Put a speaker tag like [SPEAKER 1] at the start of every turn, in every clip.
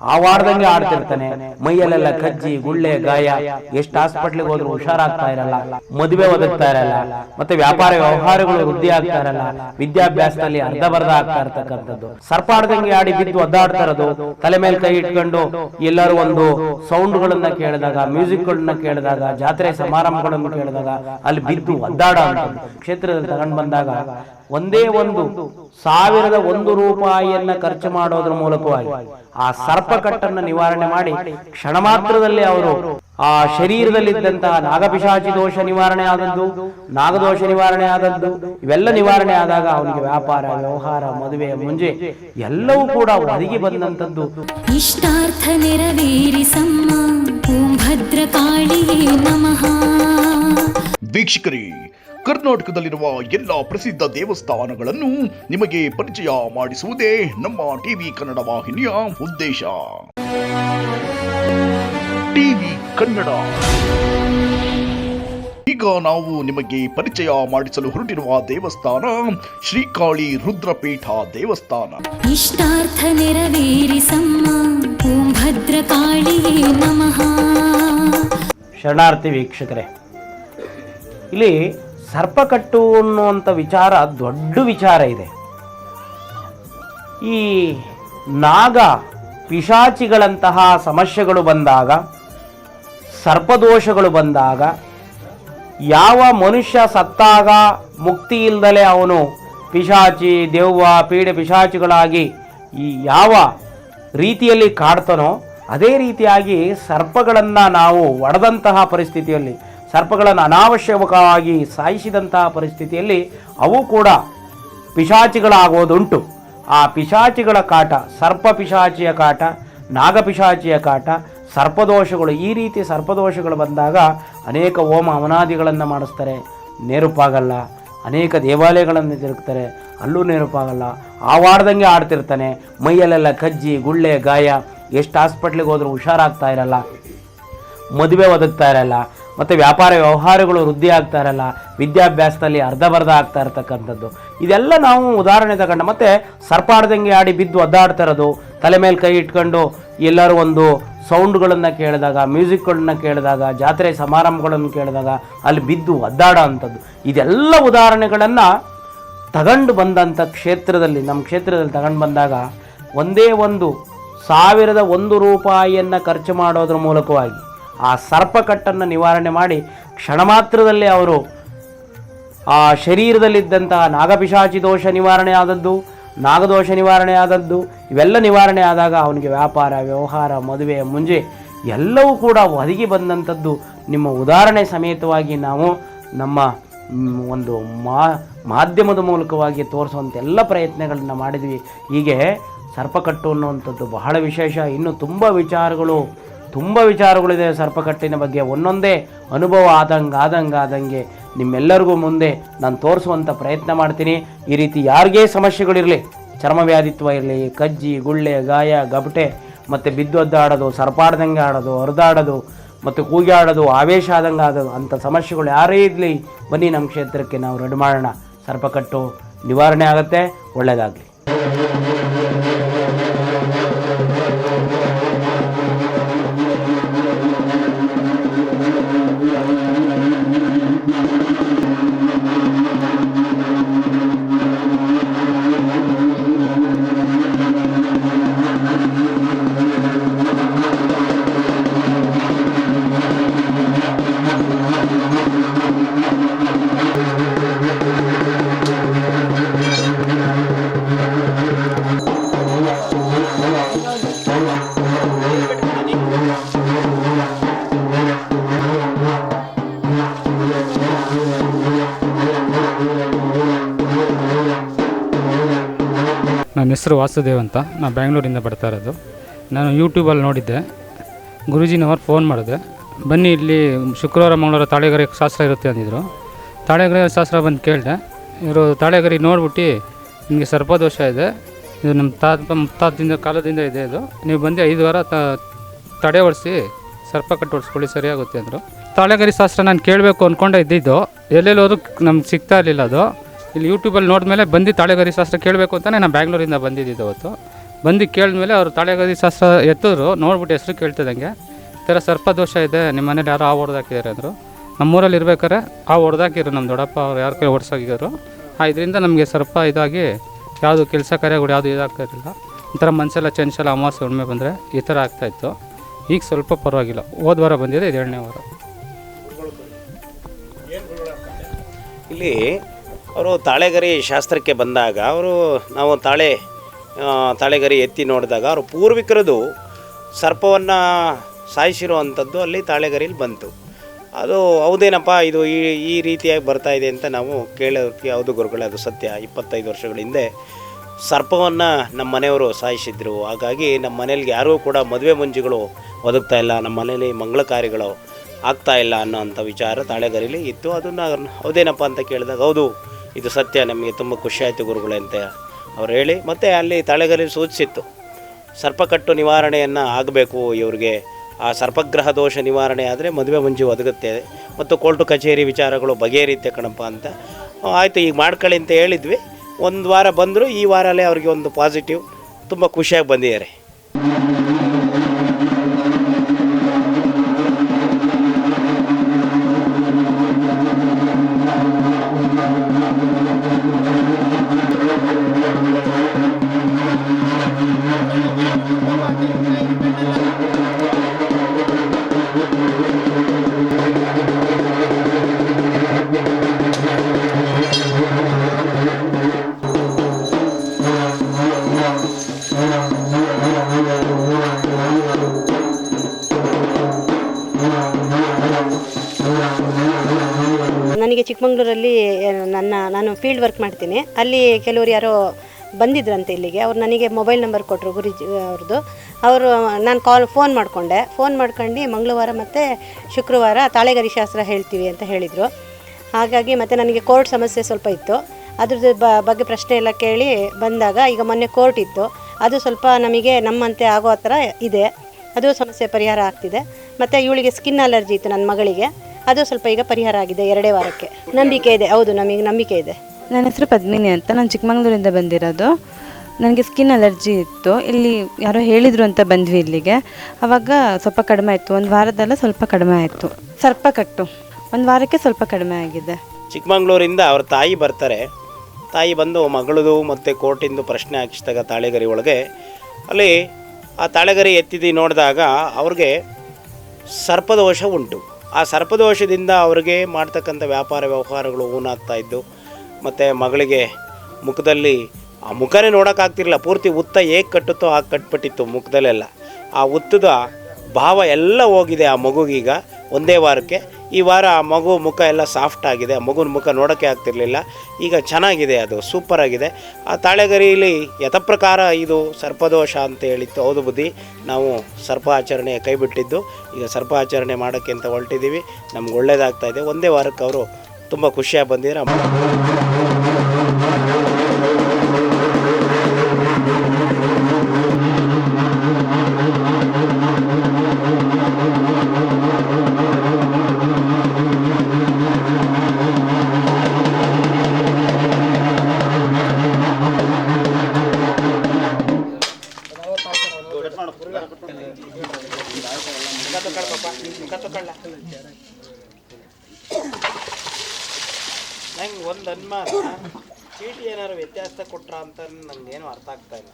[SPEAKER 1] ಆವಾಡ್ದಂಗೆ ಆಡ್ತಿರ್ತಾನೆ. ಮೈಯಲ್ಲೆಲ್ಲ ಕಜ್ಜಿ, ಗುಳ್ಳೆ, ಗಾಯ. ಎಷ್ಟು ಹಾಸ್ಪಿಟ್ಲಿಗೆ ಹೋದ್ರು ಹುಷಾರಾಗ್ತಾ ಇರಲ್ಲ. ಮದುವೆ ಒದಗ್ತಾ ಇರಲ್ಲ. ಮತ್ತೆ ವ್ಯಾಪಾರ ವ್ಯವಹಾರಗಳು ವೃದ್ಧಿ ಆಗ್ತಾ ಇರಲ್ಲ. ವಿದ್ಯಾಭ್ಯಾಸದಲ್ಲಿ ಅರ್ಧ ಬರ್ಧ ಆಗ್ತಾ ಇರ್ತಕ್ಕಂಥದ್ದು. ಸರ್ಪಾಡ್ದಂಗೆ ಆಡಿ ಬಿದ್ದು ಒದ್ದಾಡ್ತಾ ಇರೋದು, ತಲೆ ಮೇಲೆ ಕೈ ಇಟ್ಕೊಂಡು ಎಲ್ಲರೂ ಒಂದು ಸೌಂಡ್ಗಳನ್ನ ಕೇಳಿದಾಗ ಮ್ಯೂಸಿಕ್ ಗಳನ್ನ ಕೇಳಿದಾಗ, ಜಾತ್ರೆ ಸಮಾರಂಭಗಳನ್ನು ಕೇಳಿದಾಗ ಅಲ್ಲಿ ಬಿದ್ದು ಒದ್ದಾಡ ಕ್ಷೇತ್ರದಲ್ಲಿ ತಗೊಂಡು ಬಂದಾಗ ಒಂದೇ ಒಂದು ಸಾವಿರದ ಒಂದು ರೂಪಾಯಿಯನ್ನ ಖರ್ಚು ಮಾಡೋದ್ರ ಮೂಲಕವಾಗಿ ಆ ಸರ್ಪಕಟ್ಟನ್ನು ನಿವಾರಣೆ ಮಾಡಿ ಕ್ಷಣ ಮಾತ್ರದಲ್ಲಿ ಅವರು ಆ ಶರೀರದಲ್ಲಿದ್ದಂತಹ ನಾಗಪಿಶಾಚಿ ದೋಷ ನಿವಾರಣೆ ಆದದ್ದು ನಾಗದೋಷ ನಿವಾರಣೆ ಆದದ್ದು ಇವೆಲ್ಲ ನಿವಾರಣೆ ಆದಾಗ ಅವನಿಗೆ ವ್ಯಾಪಾರ ವ್ಯವಹಾರ ಮದುವೆ ಮುಂಜೆ ಎಲ್ಲವೂ ಕೂಡ ಒದಗಿ ಬಂದಂತದ್ದು
[SPEAKER 2] ಇಷ್ಟಾರ್ಥ ನೆರವೇರಿಸಮ್ಮ ಓಂ ಭದ್ರಕಾಳಿಯೇ ನಮಃ.
[SPEAKER 3] ವೀಕ್ಷಕರೇ ಕರ್ನಾಟಕದಲ್ಲಿರುವ ಎಲ್ಲ ಪ್ರಸಿದ್ಧ ದೇವಸ್ಥಾನಗಳನ್ನು ನಿಮಗೆ ಪರಿಚಯ ಮಾಡಿಸುವುದೇ ನಮ್ಮ ಟಿವಿ ಕನ್ನಡ ವಾಹಿನಿಯ ಉದ್ದೇಶ. ಟಿವಿ ಕನ್ನಡ. ಈಗ ನಾವು ನಿಮಗೆ ಪರಿಚಯ ಮಾಡಿಸಲು ಹೊರಟಿರುವ ದೇವಸ್ಥಾನ ಶ್ರೀಕಾಳಿ ರುದ್ರಪೀಠ ದೇವಸ್ಥಾನ.
[SPEAKER 2] ಇಷ್ಟಾರ್ಥ ನೆರವೇರಿಸಮ್ಮ ಓಂ ಭದ್ರಕಾಳಿಯೇ ನಮಃ.
[SPEAKER 1] ಶರಣಾರ್ಥಿ ವೀಕ್ಷಕರೇ ಇಲ್ಲಿ ಸರ್ಪಕಟ್ಟು ಅನ್ನುವಂಥ ವಿಚಾರ ದೊಡ್ಡ ವಿಚಾರ ಇದೆ. ಈ ನಾಗ ಪಿಶಾಚಿಗಳಂತಹ ಸಮಸ್ಯೆಗಳು ಬಂದಾಗ, ಸರ್ಪದೋಷಗಳು ಬಂದಾಗ, ಯಾವ ಮನುಷ್ಯ ಸತ್ತಾಗ ಮುಕ್ತಿ ಇಲ್ದಲೆ ಅವನು ಪಿಶಾಚಿ, ದೆವ್ವ, ಪೀಡೆ ಪಿಶಾಚಿಗಳಾಗಿ ಈ ಯಾವ ರೀತಿಯಲ್ಲಿ ಕಾಡ್ತಾನೋ, ಅದೇ ರೀತಿಯಾಗಿ ಸರ್ಪಗಳನ್ನು ನಾವು ಒಡೆದಂತಹ ಪರಿಸ್ಥಿತಿಯಲ್ಲಿ ಸರ್ಪಗಳನ್ನು ಅನಾವಶ್ಯಕವಾಗಿ ಸಾಯಿಸಿದಂತಹ ಪರಿಸ್ಥಿತಿಯಲ್ಲಿ ಅವು ಕೂಡ ಪಿಶಾಚಿಗಳಾಗೋದುಂಟು ಆ ಪಿಶಾಚಿಗಳ ಕಾಟ, ಸರ್ಪ ಪಿಶಾಚಿಯ ಕಾಟ ನಾಗಪಿಶಾಚಿಯ ಕಾಟ, ಸರ್ಪದೋಷಗಳು, ಈ ರೀತಿ ಸರ್ಪದೋಷಗಳು ಬಂದಾಗ ಅನೇಕ ಹೋಮ ಅವನಾದಿಗಳನ್ನು ಮಾಡಿಸ್ತಾರೆ. ನೇರುಪಾಗಲ್ಲ ಅನೇಕ ದೇವಾಲಯಗಳನ್ನು ತಿರುಗ್ತಾರೆ. ಅಲ್ಲೂ ನೆನಪಾಗಲ್ಲ. ಆವಾಡ್ದಂಗೆ ಆಡ್ತಿರ್ತಾನೆ. ಮೈಯಲ್ಲೆಲ್ಲ ಕಜ್ಜಿ, ಗುಳ್ಳೆ, ಗಾಯ, ಎಷ್ಟು ಹಾಸ್ಪಿಟ್ಲಿಗೆ ಹೋದರೂ ಹುಷಾರಾಗ್ತಾ ಇರಲ್ಲ. ಮದುವೆ ಒದಗ್ತಾ ಇರಲ್ಲ. ಮತ್ತು ವ್ಯಾಪಾರ ವ್ಯವಹಾರಗಳು ವೃದ್ಧಿ ಆಗ್ತಾ ಇರಲ್ಲ, ವಿದ್ಯಾಭ್ಯಾಸದಲ್ಲಿ ಅರ್ಧಬರ್ಧ ಆಗ್ತಾ ಇರತಕ್ಕಂಥದ್ದು. ಇದೆಲ್ಲ ನಾವು ಉದಾಹರಣೆ ತಗೊಂಡು ಮತ್ತು ಸರ್ಪಾಡ್ದಂಗೆ ಆಡಿ ಬಿದ್ದು ಒದ್ದಾಡ್ತಾ ಇರೋದು, ತಲೆ ಮೇಲೆ ಕೈ ಇಟ್ಕೊಂಡು ಎಲ್ಲರೂ ಒಂದು ಸೌಂಡ್ಗಳನ್ನು ಕೇಳಿದಾಗ, ಮ್ಯೂಸಿಕ್ಗಳನ್ನ ಕೇಳಿದಾಗ, ಜಾತ್ರೆ ಸಮಾರಂಭಗಳನ್ನು ಕೇಳಿದಾಗ ಅಲ್ಲಿ ಬಿದ್ದು ಒದ್ದಾಡೋ ಅಂಥದ್ದು. ಇದೆಲ್ಲ ಉದಾಹರಣೆಗಳನ್ನು ತಗೊಂಡು ಬಂದಂಥ ಕ್ಷೇತ್ರದಲ್ಲಿ, ನಮ್ಮ ಕ್ಷೇತ್ರದಲ್ಲಿ ತಗೊಂಡು ಬಂದಾಗ ಒಂದೇ ಒಂದು ಸಾವಿರದ ಒಂದು ರೂಪಾಯಿಯನ್ನು ಖರ್ಚು ಮಾಡೋದ್ರ ಮೂಲಕವಾಗಿ ಆ ಸರ್ಪಕಟ್ಟನ್ನು ನಿವಾರಣೆ ಮಾಡಿ ಕ್ಷಣ ಮಾತ್ರದಲ್ಲಿ ಅವರು ಆ ಶರೀರದಲ್ಲಿದ್ದಂತಹ ನಾಗಪಿಶಾಚಿ ದೋಷ ನಿವಾರಣೆ ಆದದ್ದು, ನಾಗದೋಷ ನಿವಾರಣೆ ಆದದ್ದು, ಇವೆಲ್ಲ ನಿವಾರಣೆ ಆದಾಗ ಅವನಿಗೆ ವ್ಯಾಪಾರ, ವ್ಯವಹಾರ, ಮದುವೆ, ಮುಂಜೆ ಎಲ್ಲವೂ ಕೂಡ ಒದಗಿ ಬಂದಂಥದ್ದು. ನಿಮ್ಮ ಉದಾಹರಣೆ ಸಮೇತವಾಗಿ ನಾವು ನಮ್ಮ ಒಂದು ಮಾ, ಮಾಧ್ಯಮದ ಮೂಲಕವಾಗಿ ತೋರಿಸುವಂಥ ಎಲ್ಲ ಪ್ರಯತ್ನಗಳನ್ನು ಮಾಡಿದ್ವಿ. ಹೀಗೆ ಸರ್ಪಕಟ್ಟು ಅನ್ನುವಂಥದ್ದು ಬಹಳ ವಿಶೇಷ. ಇನ್ನು ತುಂಬ ವಿಚಾರಗಳು ತುಂಬ ವಿಚಾರಗಳಿದೆ ಸರ್ಪಕಟ್ಟಿನ ಬಗ್ಗೆ. ಒಂದೊಂದೇ ಅನುಭವ ಆದಂಗೆ ಆದಂಗೆ ಆದಂಗೆ ನಿಮ್ಮೆಲ್ಲರಿಗೂ ಮುಂದೆ ನಾನು ತೋರಿಸುವಂಥ ಪ್ರಯತ್ನ ಮಾಡ್ತೀನಿ. ಈ ರೀತಿ ಯಾರಿಗೇ ಸಮಸ್ಯೆಗಳಿರಲಿ, ಚರ್ಮವ್ಯಾಧಿತ್ವ ಇರಲಿ, ಕಜ್ಜಿ, ಗುಳ್ಳೆ, ಗಾಯ, ಗಬಟೆ, ಮತ್ತು ಬಿದ್ದೊದ್ದಾಡೋದು ಸರ್ಪಾಡ್ದಂಗೆ ಆಡೋದು, ಹರಿದಾಡೋದು, ಮತ್ತು ಕೂಗಾಡೋದು ಆವೇಶ ಆದಂಗೆ ಆಗೋದು ಅಂಥ ಸಮಸ್ಯೆಗಳು ಯಾರೇ ಇರಲಿ, ಬನ್ನಿ ನಮ್ಮ ಕ್ಷೇತ್ರಕ್ಕೆ ನಾವು ರೆಡಿ ಮಾಡೋಣ. ಸರ್ಪಕಟ್ಟು ನಿವಾರಣೆ ಆಗುತ್ತೆ ಒಳ್ಳೆಯದಾಗಲಿ
[SPEAKER 4] ಹೆಸರು ವಾಸುದೇವ್ ಅಂತ. ನಾನು ಬ್ಯಾಂಗ್ಳೂರಿಂದ ಬರ್ತಾ ಇರೋದು. ನಾನು ಯೂಟ್ಯೂಬಲ್ಲಿ ನೋಡಿದ್ದೆ. ಗುರುಜಿನವರು ಫೋನ್ ಮಾಡಿದೆ. ಬನ್ನಿ ಇಲ್ಲಿ ಶುಕ್ರವಾರ, ಮಂಗಳವಾರ ತಾಳೆಗರಿ ಶಾಸ್ತ್ರ ಇರುತ್ತೆ ಅಂದಿದ್ರು. ತಾಳೆಗರಿ ಶಾಸ್ತ್ರ ಬಂದು ಕೇಳಿದೆ. ಇವರು ತಾಳೆಗರಿ ನೋಡ್ಬಿಟ್ಟು ನಿಮಗೆ ಸರ್ಪದೋಷ ಇದೆ. ಇದು ನಮ್ಮ ತಾತ ಮುತ್ತಾತದಿಂದ ಕಾಲದಿಂದ ಇದೆ ಇದು. ನೀವು ಬಂದು ಐದು ವಾರ ತಡೆ ಹೊಡಿಸಿ ಸರ್ಪ ಕಟ್ಟು ಹೊಡ್ಸ್ಕೊಳ್ಳಿ ಸರಿಯಾಗುತ್ತೆ ಅಂದರು. ತಾಳೆಗರಿ ಶಾಸ್ತ್ರ ನಾನು ಕೇಳಬೇಕು ಅಂದ್ಕೊಂಡೆ ಇದ್ದಿದ್ದು. ಎಲ್ಲೆಲ್ಲೋದ್ರು ನಮ್ಗೆ ಸಿಗ್ತಾ ಇರಲಿಲ್ಲ ಅದು. ಇಲ್ಲಿ ಯೂಟ್ಯೂಬಲ್ಲಿ ನೋಡಿದ್ಮೇಲೆ ಬಂದು ತಾಳೆಗರಿ ಶಾಸ್ತ್ರ ಕೇಳಬೇಕು ಅಂತಲೇ ನಾನು ಬ್ಯಾಂಗ್ಳೂರಿಂದ ಬಂದಿದ್ದಿದ್ದು ಅವತ್ತು. ಬಂದು ಕೇಳಿದ್ಮೇಲೆ ಅವರು ತಾಳೆಗರಿ ಶಾಸ್ತ್ರ ಎತ್ತಿದ್ರು, ನೋಡ್ಬಿಟ್ಟು ಹೆಸರು ಕೇಳ್ತಿದ್ದಂಗೆ. ಈ ಥರ ಸರ್ಪ ದೋಷ ಇದೆ, ನಿಮ್ಮ ಮನೇಲಿ ಯಾರೋ ಆ ಹೊಡೆದಾಕಿದ್ದಾರೆ ಅಂದರು. ನಮ್ಮೂರಲ್ಲಿ ಇರ್ಬೇಕಾರೆ ಆ ಹೊಡೆದಾಕಿದ್ರು, ನಮ್ಮ ದೊಡ್ಡಪ್ಪ ಅವ್ರು ಯಾರ ಕೈ ಹೊಡ್ಸಾಗಿದ್ರು ಆ ಇದರಿಂದ ನಮಗೆ ಸರ್ಪ ಇದಾಗಿ ಯಾವುದು ಕೆಲಸ ಕಾರ್ಯಗಳು ಯಾವುದು ಇದಾಗ್ತಾಯಿರಲಿಲ್ಲ ಒಂಥರ ಮನಸ್ಸೆಲ್ಲ ಚಂಚಲ ಅಮಾವಾಸ್ಯೆ ಉಣ್ಮೆ ಬಂದರೆ ಈ ಥರ ಆಗ್ತಾಯಿತ್ತು ಈಗ ಸ್ವಲ್ಪ ಪರವಾಗಿಲ್ಲ. ಹೋದ ವಾರ ಬಂದಿದೆ, ಇದು ಎರಡನೇ ವಾರ.
[SPEAKER 1] ಇಲ್ಲಿ ಅವರು ತಾಳೆಗರಿ ಶಾಸ್ತ್ರಕ್ಕೆ ಬಂದಾಗ, ಅವರು ನಾವು ತಾಳೆ ತಾಳೆಗರಿ ಎತ್ತಿ ನೋಡಿದಾಗ ಅವರು ಪೂರ್ವಿಕರದು ಸರ್ಪವನ್ನು ಸಾಯಿಸಿರುವಂಥದ್ದು ಅಲ್ಲಿ ತಾಳೆಗರಿಲಿ ಬಂತು. ಅದು ಹೌದೇನಪ್ಪ, ಇದು ಈ ಈ ರೀತಿಯಾಗಿ ಬರ್ತಾ ಇದೆ ಅಂತ ನಾವು ಕೇಳೋದಕ್ಕೆ ಹೌದು ಗುರುಗಳೇ, ಅದು ಸತ್ಯ. ಇಪ್ಪತ್ತೈದು ವರ್ಷಗಳ ಹಿಂದೆ ಸರ್ಪವನ್ನು ನಮ್ಮ ಮನೆಯವರು ಸಾಯಿಸಿದ್ರು. ಹಾಗಾಗಿ ನಮ್ಮ ಮನೇಲಿ ಯಾರೂ ಕೂಡ ಮದುವೆ ಮುಂಜಿಗಳು ಒದಗ್ತಾ ಇಲ್ಲ, ನಮ್ಮ ಮನೇಲಿ ಮಂಗಳ ಕಾರ್ಯಗಳು ಆಗ್ತಾ ಇಲ್ಲ ಅನ್ನೋ ಅಂಥ ವಿಚಾರ ತಾಳೆಗರಿಲಿ ಇತ್ತು. ಅದನ್ನು ಹೌದೇನಪ್ಪ ಅಂತ ಕೇಳಿದಾಗ, ಹೌದು ಇದು ಸತ್ಯ, ನಮಗೆ ತುಂಬ ಖುಷಿಯಾಯಿತು ಗುರುಗಳು ಅಂತ ಅವ್ರು ಹೇಳಿ. ಮತ್ತು ಅಲ್ಲಿ ತಳೆಗಲ್ಲಿ ಸೂಚಿಸಿತ್ತು, ಸರ್ಪಕಟ್ಟು ನಿವಾರಣೆಯನ್ನು ಆಗಬೇಕು ಇವ್ರಿಗೆ. ಆ ಸರ್ಪಗ್ರಹ ದೋಷ ನಿವಾರಣೆ ಆದರೆ ಮದುವೆ ಮುಂಜಿ ಒದಗುತ್ತೆ. ಮತ್ತು ಕೋರ್ಟು ಕಚೇರಿ ವಿಚಾರಗಳು ಬಗೆಹರಿಯುತ್ತೆ ಕಣಪ್ಪ ಅಂತ. ಆಯಿತು ಈಗ ಮಾಡ್ಕೊಳ್ಳಿ ಅಂತ ಹೇಳಿದ್ವಿ. ಒಂದು ವಾರ ಬಂದರು, ಈ ವಾರಲ್ಲೇ ಅವ್ರಿಗೆ ಒಂದು ಪಾಸಿಟಿವ್ ತುಂಬ ಖುಷಿಯಾಗಿ ಬಂದಿದ್ದಾರೆ.
[SPEAKER 5] ಚಿಕ್ಕಮಂಗ್ಳೂರಲ್ಲಿ ನನ್ನ, ನಾನು ಫೀಲ್ಡ್ ವರ್ಕ್ ಮಾಡ್ತೀನಿ. ಅಲ್ಲಿ ಕೆಲವರು ಯಾರೋ ಬಂದಿದ್ರಂತೆ ಇಲ್ಲಿಗೆ. ಅವ್ರು ನನಗೆ ಮೊಬೈಲ್ ನಂಬರ್ ಕೊಟ್ಟರು ಗುರುಜಿ ಅವ್ರದ್ದು ಅವರು, ನಾನು ಕಾಲ್ ಫೋನ್ ಮಾಡಿಕೊಂಡೆ. ಫೋನ್ ಮಾಡ್ಕೊಂಡು ಮಂಗಳವಾರ ಮತ್ತು ಶುಕ್ರವಾರ ತಾಳೆಗರಿ ಶಾಸ್ತ್ರ ಹೇಳ್ತೀವಿ ಅಂತ ಹೇಳಿದರು. ಹಾಗಾಗಿ ಮತ್ತು ನನಗೆ ಕೋರ್ಟ್ ಸಮಸ್ಯೆ ಸ್ವಲ್ಪ ಇತ್ತು. ಅದ್ರದ್ದು ಬಗ್ಗೆ ಪ್ರಶ್ನೆ ಎಲ್ಲ ಕೇಳಿ ಬಂದಾಗ ಈಗ ಮೊನ್ನೆ ಕೋರ್ಟ್ ಇತ್ತು. ಅದು ಸ್ವಲ್ಪ ನಮಗೆ ನಮ್ಮಂತೆ ಆಗೋ ಥರ ಇದೆ. ಅದು ಸಮಸ್ಯೆ ಪರಿಹಾರ ಆಗ್ತಿದೆ. ಮತ್ತು ಇವಳಿಗೆ ಸ್ಕಿನ್ ಅಲರ್ಜಿ ಇತ್ತು ನನ್ನ ಮಗಳಿಗೆ. ಅದು ಸ್ವಲ್ಪ ಈಗ ಪರಿಹಾರ ಆಗಿದೆ ಎರಡೇ ವಾರಕ್ಕೆ. ನಂಬಿಕೆ ಇದೆ ಹೌದು ನಮಗೆ ನಂಬಿಕೆ ಇದೆ.
[SPEAKER 6] ನನ್ನ ಹೆಸರು ಪದ್ಮಿನಿ ಅಂತ. ನಾನು ಚಿಕ್ಕಮಂಗ್ಳೂರಿಂದ ಬಂದಿರೋದು. ನನಗೆ ಸ್ಕಿನ್ ಅಲರ್ಜಿ ಇತ್ತು. ಇಲ್ಲಿ ಯಾರೋ ಹೇಳಿದರು ಅಂತ ಬಂದ್ವಿ ಇಲ್ಲಿಗೆ. ಆವಾಗ ಸ್ವಲ್ಪ ಕಡಿಮೆ ಆಯಿತು. ಒಂದು ವಾರದಲ್ಲ ಸ್ವಲ್ಪ ಕಡಿಮೆ ಆಯಿತು. ಸರ್ಪ ಕಟ್ಟು. ಒಂದು ವಾರಕ್ಕೆ ಸ್ವಲ್ಪ ಕಡಿಮೆ ಆಗಿದೆ.
[SPEAKER 1] ಚಿಕ್ಕಮಂಗ್ಳೂರಿಂದ ಅವ್ರ ತಾಯಿ ಬರ್ತಾರೆ. ತಾಯಿ ಬಂದು ಮಗಳದು ಮತ್ತು ಕೋರ್ಟಿಂದು ಪ್ರಶ್ನೆ ಹಾಕಿಸಿದಾಗ ತಾಳೆಗರಿ ಒಳಗೆ ಅಲ್ಲಿ ಆ ತಾಳೆಗರಿ ಎತ್ತಿದ್ದು ನೋಡಿದಾಗ ಅವ್ರಿಗೆ ಸರ್ಪದೋಷ ಉಂಟು. ಆ ಸರ್ಪದೋಷದಿಂದ ಅವ್ರಿಗೆ ಮಾಡ್ತಕ್ಕಂಥ ವ್ಯಾಪಾರ ವ್ಯವಹಾರಗಳು ಊನಾಗ್ತಾ ಇದ್ದು, ಮತ್ತು ಮಗಳಿಗೆ ಮುಖದಲ್ಲಿ, ಆ ಮುಖನೇ ನೋಡೋಕ್ಕಾಗ್ತಿರಲಿಲ್ಲ. ಪೂರ್ತಿ ಉತ್ತ ಹೇಗೆ ಕಟ್ಟುತ್ತೋ ಹಾಗೆ ಕಟ್ಬಿಟ್ಟಿತ್ತು ಮುಖದಲ್ಲೆಲ್ಲ. ಆ ಉತ್ತದ ಭಾವ ಎಲ್ಲ ಹೋಗಿದೆ ಆ ಮಗುಗೀಗ ಒಂದೇ ವಾರಕ್ಕೆ. ಈ ವಾರ ಆ ಮಗು ಮುಖ ಎಲ್ಲ ಸಾಫ್ಟ್ ಆಗಿದೆ. ಮಗುನ ಮುಖ ನೋಡೋಕ್ಕೆ ಆಗ್ತಿರಲಿಲ್ಲ. ಈಗ ಚೆನ್ನಾಗಿದೆ ಅದು ಸೂಪರ್ ಆಗಿದೆ. ಆ ತಾಳೆಗರಿಯಲ್ಲಿ ಯಥಪ್ರಕಾರ ಇದು ಸರ್ಪದೋಷ ಅಂತ ಹೇಳಿತ್ತು. ಹೌದು ಬುದ್ಧಿ, ನಾವು ಸರ್ಪ ಆಚರಣೆ ಕೈ ಬಿಟ್ಟಿದ್ದು. ಈಗ ಸರ್ಪ ಆಚರಣೆ ಮಾಡೋಕ್ಕೆ ಅಂತ ಹೊರಟಿದ್ದೀವಿ. ನಮ್ಗೆ ಒಳ್ಳೇದಾಗ್ತಾ ಇದೆ. ಒಂದೇ ವಾರಕ್ಕೆ ಅವರು ತುಂಬ ಖುಷಿಯಾಗಿ ಬಂದಿದ್ದಾರೆ. ಏನಾರು ವ್ಯತ್ಯಾಸ ಕೊಟ್ರ ಅಂತ ನಂಗೇನು ಅರ್ಥ ಆಗ್ತಾ ಇಲ್ಲ.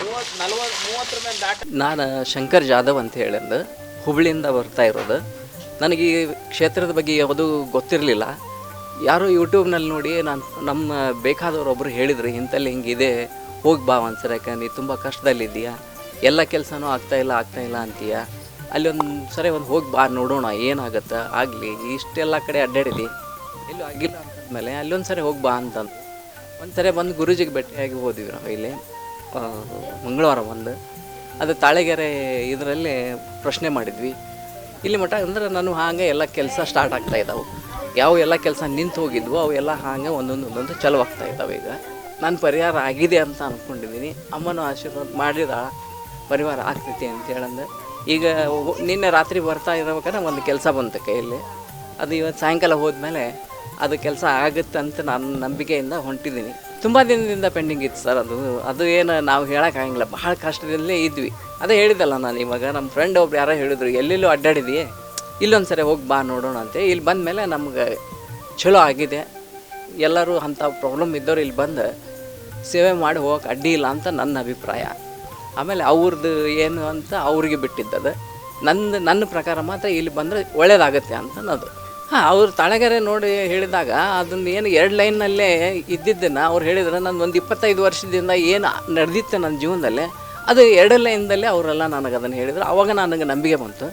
[SPEAKER 1] ಮೂವತ್ತು ನಲ್ವತ್ತು ಮೂವತ್ತರ ಮೇಲೆ ದಾಟ
[SPEAKER 7] ನಾನು ಶಂಕರ್ ಜಾಧವ್ ಅಂತ ಹೇಳಿದ್ದು. ಹುಬ್ಳಿಯಿಂದ ಬರ್ತಾ ಇರೋದು. ನನಗೆ ಈ ಕ್ಷೇತ್ರದ ಬಗ್ಗೆ ಯಾವುದೂ ಗೊತ್ತಿರಲಿಲ್ಲ. ಯಾರೋ ಯೂಟ್ಯೂಬ್ನಲ್ಲಿ ನೋಡಿ ನಾನು ನಮ್ಮ ಬೇಕಾದವ್ರು ಒಬ್ಬರು ಹೇಳಿದ್ರು ಇಂಥಲ್ಲಿ ಹಿಂಗಿದೆ. ಹೋಗಿ ಬಾ ಒಂದ್ಸರಿ ಯಾಕೆ ನೀ ತುಂಬ ಕಷ್ಟದಲ್ಲಿದ್ದೀಯಾ. ಎಲ್ಲ ಕೆಲಸನೂ ಆಗ್ತಾ ಇಲ್ಲ ಆಗ್ತಾ ಇಲ್ಲ ಅಂತೀಯ. ಅಲ್ಲಿ ಒಂದು ಸರಿ ಒಂದು ಹೋಗಿ ಬಾ, ನೋಡೋಣ ಏನಾಗುತ್ತೆ. ಆಗಲಿ, ಇಷ್ಟೆಲ್ಲ ಕಡೆ ಅಡ್ಡಾಡಿದಿ ಎಲ್ಲೂ ಆಗಿಲ್ಲ ಅಂದಮೇಲೆ ಅಲ್ಲೊಂದು ಸರಿ ಹೋಗಿ ಬಾ ಅಂತಂದು ಒಂದು ಸರಿ ಬಂದು ಗುರೂಜಿಗೆ ಭೇಟಿಯಾಗಿ ಹೋದ್ವಿ ನಾವು ಇಲ್ಲಿ. ಮಂಗಳವಾರ ಬಂದು. ಅದು ತಾಳೆಗೆರೆ ಇದರಲ್ಲಿ ಪ್ರಶ್ನೆ ಮಾಡಿದ್ವಿ. ಇಲ್ಲಿ ಮಟ್ಟ ಅಂದ್ರೆ ನಾನು ಹಾಗೆ ಎಲ್ಲ ಕೆಲಸ ಸ್ಟಾರ್ಟ್ ಆಗ್ತಾ ಇದ್ದಾವೆ. ಯಾವ ಎಲ್ಲ ಕೆಲಸ ನಿಂತು ಹೋಗಿದ್ವು ಅವೆಲ್ಲ ಹಾಗೆ ಒಂದೊಂದು ಒಂದೊಂದು ಚಲೋ ಇದ್ದಾವೆ ಈಗ. ನಾನು ಪರಿಹಾರ ಆಗಿದೆ ಅಂತ ಅಂದ್ಕೊಂಡಿದ್ದೀನಿ ಅಮ್ಮನೂ ಆಶೀರ್ವಾದ ಮಾಡಿದ ಪರಿಹಾರ ಆಗ್ತೈತಿ ಅಂತ ಹೇಳಂದು. ಈಗ ನಿನ್ನೆ ರಾತ್ರಿ ಬರ್ತಾ ಇರ್ಬೇಕಾದ್ರೆ ಒಂದು ಕೆಲಸ ಬಂತು ಕೈಯಲ್ಲಿ. ಅದು ಇವತ್ತು ಸಾಯಂಕಾಲ ಹೋದ್ಮೇಲೆ ಅದು ಕೆಲಸ ಆಗುತ್ತೆ ಅಂತ ನನ್ನ ನಂಬಿಕೆಯಿಂದ ಹೊಂಟಿದ್ದೀನಿ. ತುಂಬ ದಿನದಿಂದ ಪೆಂಡಿಂಗ್ ಇತ್ತು ಸರ್ ಅದು. ಅದು ಏನು ನಾವು ಹೇಳೋಕ್ಕಾಗಿಲ್ಲ ಭಾಳ ಕಷ್ಟದಲ್ಲೇ ಇದ್ವಿ. ಅದೇ ಹೇಳಿದಲ್ಲ ನಾನು ಇವಾಗ ನಮ್ಮ ಫ್ರೆಂಡ್ ಒಬ್ರು ಯಾರೋ ಹೇಳಿದ್ರು, ಎಲ್ಲೆಲ್ಲೂ ಅಡ್ಡಾಡಿದೀ ಇಲ್ಲೊಂದು ಸರಿ ಹೋಗಿ ಬಾ ನೋಡೋಣ ಅಂತ. ಇಲ್ಲಿ ಬಂದ ಮೇಲೆ ನಮ್ಗೆ ಚಲೋ ಆಗಿದೆ. ಎಲ್ಲರೂ ಅಂಥ ಪ್ರಾಬ್ಲಮ್ ಇದ್ದವ್ರು ಇಲ್ಲಿ ಬಂದು ಸೇವೆ ಮಾಡಿ ಹೋಗಕ್ಕೆ ಅಡ್ಡಿ ಇಲ್ಲ ಅಂತ ನನ್ನ ಅಭಿಪ್ರಾಯ. ಆಮೇಲೆ ಅವ್ರದ್ದು ಏನು ಅಂತ ಅವ್ರಿಗೆ ಬಿಟ್ಟಿದ್ದದು ನನ್ನ ನನ್ನ ಪ್ರಕಾರ ಮಾತ್ರ ಇಲ್ಲಿ ಬಂದರೆ ಒಳ್ಳೇದಾಗುತ್ತೆ ಅಂತ ನನ್ನದು ಹಾಂ, ಅವ್ರು ತಳಗೆರೆ ನೋಡಿ ಹೇಳಿದಾಗ ಅದನ್ನ ಏನು ಎರಡು ಲೈನ್ನಲ್ಲೇ ಇದ್ದಿದ್ದನ್ನು ಅವ್ರು ಹೇಳಿದ್ರೆ ನಾನು ಒಂದು ಇಪ್ಪತ್ತೈದು ವರ್ಷದಿಂದ ಏನು ನಡೆದಿತ್ತು ನನ್ನ ಜೀವನದಲ್ಲಿ, ಅದು ಎರಡು ಲೈನ್ದಲ್ಲೇ ಅವರೆಲ್ಲ ನನಗೆ ಅದನ್ನು ಹೇಳಿದರು. ಅವಾಗ ನನಗೆ ನಂಬಿಕೆ ಬಂತು.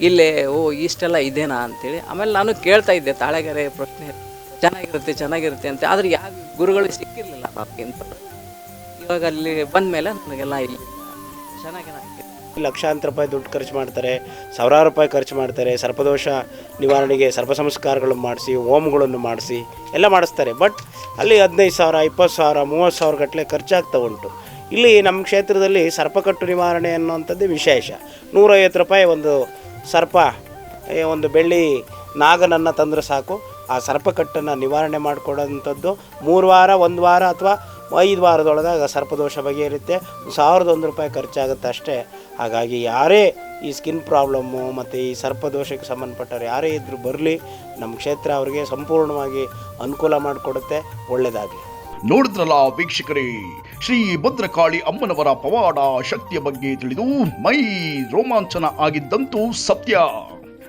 [SPEAKER 7] ಇಲ್ಲೇ, ಓ, ಇಷ್ಟೆಲ್ಲ ಇದೇನಾ ಅಂತೇಳಿ. ಆಮೇಲೆ ನಾನು ಕೇಳ್ತಾ ಇದ್ದೆ, ತಾಳೆಗೆರೆ ಪ್ರಶ್ನೆ ಚೆನ್ನಾಗಿರುತ್ತೆ ಚೆನ್ನಾಗಿರುತ್ತೆ ಅಂತ. ಆದರೆ ಯಾವ ಗುರುಗಳು ಸಿಕ್ಕಿರಲಿಲ್ಲ ನನಗಿಂತ ಇವಾಗ ಅಲ್ಲಿ ಬಂದ ಮೇಲೆ ನನಗೆಲ್ಲ ಇಲ್ಲಿ ಚೆನ್ನಾಗಿ
[SPEAKER 1] ಲಕ್ಷಾಂತರ ರೂಪಾಯಿ ದುಡ್ಡು ಖರ್ಚು ಮಾಡ್ತಾರೆ, ಸಾವಿರಾರು ರೂಪಾಯಿ ಖರ್ಚು ಮಾಡ್ತಾರೆ, ಸರ್ಪದೋಷ ನಿವಾರಣೆಗೆ ಸರ್ಪ ಸಂಸ್ಕಾರಗಳನ್ನು ಮಾಡಿಸಿ ಓಮ್ಗಳನ್ನು ಮಾಡಿಸಿ, ಎಲ್ಲ ಮಾಡಿಸ್ತಾರೆ. ಬಟ್ ಅಲ್ಲಿ ಹದಿನೈದು ಸಾವಿರ, ಇಪ್ಪತ್ತು ಸಾವಿರ, ಮೂವತ್ತು ಸಾವಿರ ಗಟ್ಟಲೆ ಖರ್ಚಾಗ್ತಾ ಉಂಟು. ಇಲ್ಲಿ ನಮ್ಮ ಕ್ಷೇತ್ರದಲ್ಲಿ ಸರ್ಪಕಟ್ಟು ನಿವಾರಣೆ ಅನ್ನುವಂಥದ್ದೇ ವಿಶೇಷ. ನೂರೈವತ್ತು ರೂಪಾಯಿ ಒಂದು ಸರ್ಪ ಒಂದು ಬೆಳ್ಳಿ ನಾಗನನ್ನು ತಂದರೆ ಸಾಕು. ಆ ಸರ್ಪಕಟ್ಟನ್ನು ನಿವಾರಣೆ ಮಾಡಿಕೊಡೋಂಥದ್ದು ಮೂರು ವಾರ, ಒಂದು ವಾರ ಅಥವಾ ಐದು ವಾರದೊಳಗಾಗ ಸರ್ಪದೋಷ ಬಗೆಯಿರುತ್ತೆ ಸಾವಿರದ ಒಂದು ರೂಪಾಯಿ ಖರ್ಚಾಗುತ್ತೆ ಅಷ್ಟೇ. ಹಾಗಾಗಿ ಯಾರೇ ಈ ಸ್ಕಿನ್ ಪ್ರಾಬ್ಲಮ್ಮು ಮತ್ತು ಈ ಸರ್ಪದೋಷಕ್ಕೆ ಸಂಬಂಧಪಟ್ಟವ್ರು ಯಾರೇ ಇದ್ದರೂ ಬರಲಿ, ನಮ್ಮ ಕ್ಷೇತ್ರ ಅವರಿಗೆ ಸಂಪೂರ್ಣವಾಗಿ ಅನುಕೂಲ ಮಾಡಿಕೊಡುತ್ತೆ ಒಳ್ಳೆಯದಾಗಲಿ
[SPEAKER 3] ನೋಡಿದ್ರಲ್ಲ ವೀಕ್ಷಕರೇ, ಶ್ರೀ ಭದ್ರಕಾಳಿ ಅಮ್ಮನವರ ಪವಾಡ ಶಕ್ತಿಯ ಬಗ್ಗೆ ತಿಳಿದು ಮೈ ರೋಮಾಂಚನ ಆಗಿದ್ದಂತೂ ಸತ್ಯ.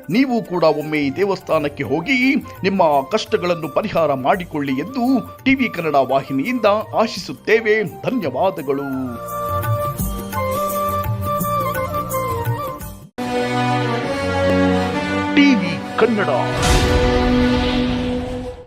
[SPEAKER 3] ನೀವು ಕೂಡ ಒಮ್ಮೆ ಈ ದೇವಸ್ಥಾನಕ್ಕೆ ಹೋಗಿ ನಿಮ್ಮ ಕಷ್ಟಗಳನ್ನು ಪರಿಹಾರ ಮಾಡಿಕೊಳ್ಳಿ ಎಂದು ಟಿವಿ ಕನ್ನಡ ವಾಹಿನಿಯಿಂದ ಆಶಿಸುತ್ತೇವೆ. ಧನ್ಯವಾದಗಳು. ಟಿವಿ ಕನ್ನಡ.